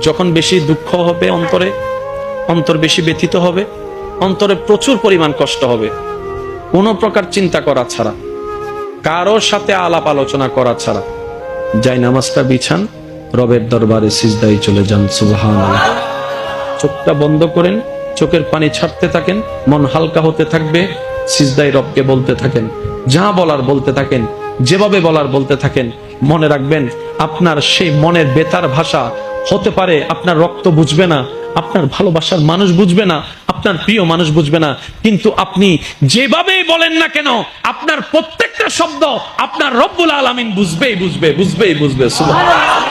যখন বেশি দুঃখ হবে অন্তরে, অন্তর বেশি ব্যথিত হবে, অন্তরে প্রচুর পরিমাণ কষ্ট হবে। কোনো প্রকার চিন্তা করা ছাড়া কারোর সাথে আলাপ আলোচনা করা ছাড়া। যাই নামাজটা বিছান, রবের দরবারে সিজদাই চলে যান সুবহান চোখটা বন্ধ করেন, চোখের পানি ছাড়তে থাকেন, মন হালকা হতে থাকবে সিজদাই রবকে বলতে থাকেন, যা বলার বলতে থাকেন, যেভাবে বলার বলতে থাকেন, মনে রাখবেন, আপনার সেই মনের বেতার ভাষা হতে পারে আপনার রক্ত বুঝবে না, আপনার ভালোবাসার মানুষ বুঝবে না, আপনার প্রিয় মানুষ বুঝবে না, কিন্তু আপনি যেভাবেই বলেন না কেন, আপনার প্রত্যেকটা শব্দ আপনার রব্বুল আলমিন বুঝবেই বুঝবে বুঝবেই বুঝবে, সুবহানাল্লাহ।